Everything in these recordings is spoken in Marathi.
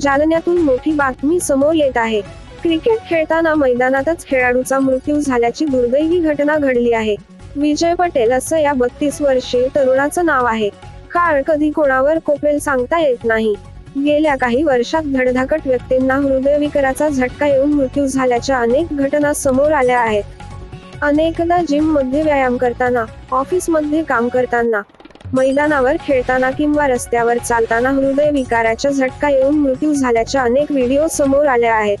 जालन्यातून मोठी बातमी समोर येत आहे. क्रिकेट खेळताना मैदानातच खेळाडूचा मृत्यू झाल्याची दुर्दैवी घटना घडली आहे. विजय पटेल असं या बत्तीस वर्षीय तरुणाचं नाव आहे. काळ कधी कोणावर कोपेल सांगता येत नाही. गेल्या काही वर्षात धडधाकट व्यक्तींना हृदयविकाराचा झटका येऊन मृत्यू झाल्याच्या अनेक घटना समोर आल्या आहेत. अनेकदा जिममध्ये व्यायाम करताना ऑफिसमध्ये काम करताना मैदानावर खेळताना किंवा रस्त्यावर चालताना हृदयविकाराचा झटका येऊन मृत्यू झाल्याच्या अनेक व्हिडिओ समोर आल्या आहेत.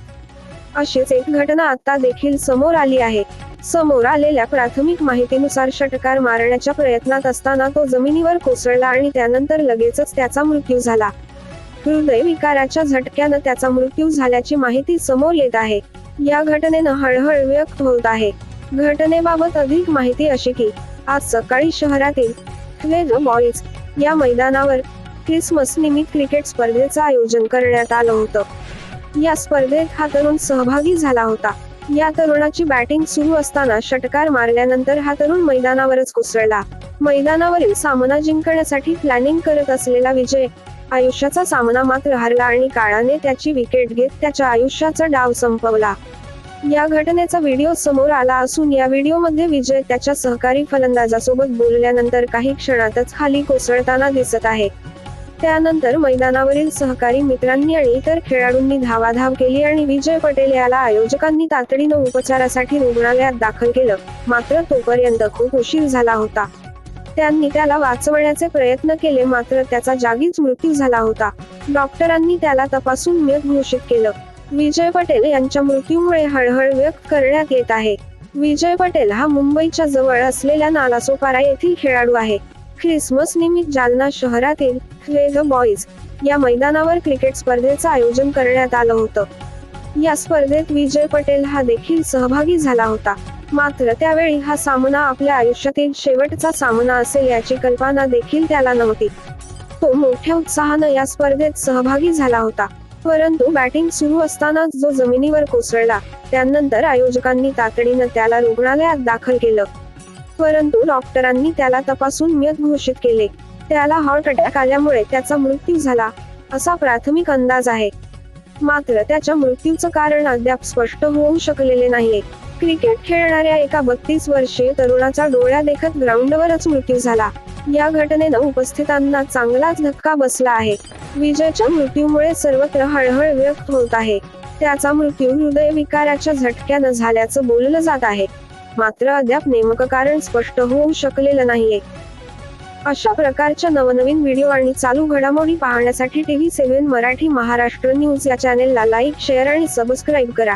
अशीच एक घटना आता देखील समोर आली आहे. समोर आलेल्या प्राथमिक माहितीनुसार षटकार मारण्याच्या प्रयत्नात असताना तो जमिनीवर कोसळला आणि त्यानंतर लगेचच त्याचा मृत्यू झाला. हृदयविकाराच्या झटक्यानं त्याचा मृत्यू झाल्याची माहिती समोर येत आहे. या घटनेनं हळहळ व्यक्त होत आहे. घटनेबाबत अधिक माहिती अशी की आज सकाळी शहरातील क्लेज बॉईज या मैदानावर क्रिसमस निमित्त क्रिकेट स्पर्धेचं आयोजन करण्यात आलं होतं. या स्पर्धेत हा तरुण सहभागी झाला होता. या तरुणाची बॅटिंग सुरू असताना षटकार मारल्यानंतर हा तरुण मैदानावरच कोसळला. मैदानावरील सामना जिंकण्यासाठी प्लॅनिंग करत असलेला विजय आयुष्याचा सामना मात्र हरला आणि काळाने त्याची विकेट घेत त्याच्या आयुष्याचा डाव संपवला. या घटनेचा व्हिडिओ समोर आला असून या व्हिडिओमध्ये विजय त्याच्या सहकारी फलंदाजासोबत बोलल्यानंतर काही क्षणातच खाली कोसळताना दिसत आहे. त्यानंतर मैदानावरील सहकारी मित्रांनी आणि इतर खेळाडूंनी धावाधाव केली आणि विजय पटेल याला आयोजकांनी तातडीनं उपचारासाठी रुग्णालयात दाखल केलं. मात्र तोपर्यंत खूप उशीर झाला होता. त्यांनी त्याला वाचवण्याचे प्रयत्न केले मात्र त्याचा जागीच मृत्यू झाला होता. डॉक्टरांनी त्याला तपासून मृत घोषित केलं. विजय पटेल यांच्या मृत्यूमुळे हळहळ व्यक्त करण्यात येत आहे. विजय पटेल हा मुंबईच्या जवळ असलेल्या नालासोपारा येथील खेळाडू आहे. ख्रिसमस निमित्त जालना शहरातील द बॉईज या मैदानावर क्रिकेट स्पर्धेचं आयोजन करण्यात आलं होतं. या स्पर्धेत विजय पटेल हा देखील सहभागी झाला होता. मात्र त्यावेळी हा सामना आपल्या आयुष्यातील शेवटचा सामना असेल याची कल्पना देखील त्याला नव्हती. तो मोठ्या उत्साहानं या स्पर्धेत सहभागी झाला होता. परंतु बॅटिंग सुरू असतानाच जो जमिनीवर कोसळला त्यानंतर आयोजकांनी तातडीनं त्याला रुग्णालयात दाखल केलं. परंतु डॉक्टरांनी त्याला तपासून मृत घोषित केले. त्याला हार्ट अटॅक आल्यामुळे त्याचा मृत्यू झाला असा प्राथमिक अंदाज आहे. मात्र त्याच्या मृत्यूचं कारण अद्याप स्पष्ट होऊ शकलेले नाहीये. क्रिकेट खेळणाऱ्या एका बत्तीस वर्षीय तरुणाचा डोळ्या देखत ग्राउंडवरच मृत्यू झाला. या घटनेनं उपस्थितांना चांगलाच धक्का बसला आहे. विजयच्या मृत्यूमुळे सर्वत्र हळहळ व्यक्त होत आहे. त्याचा मृत्यू हृदयविकाराच्या झटक्यानं झाल्याचं बोललं जात आहे. मात्र अद्याप नेमकं कारण स्पष्ट होऊ शकलेलं नाहीये. अशा प्रकारच्या नवनवीन व्हिडिओ आणि चालू घडामोडी पाहण्यासाठी TV seven Marathi Maharashtra news या चॅनेलला लाईक शेअर आणि सबस्क्राईब करा.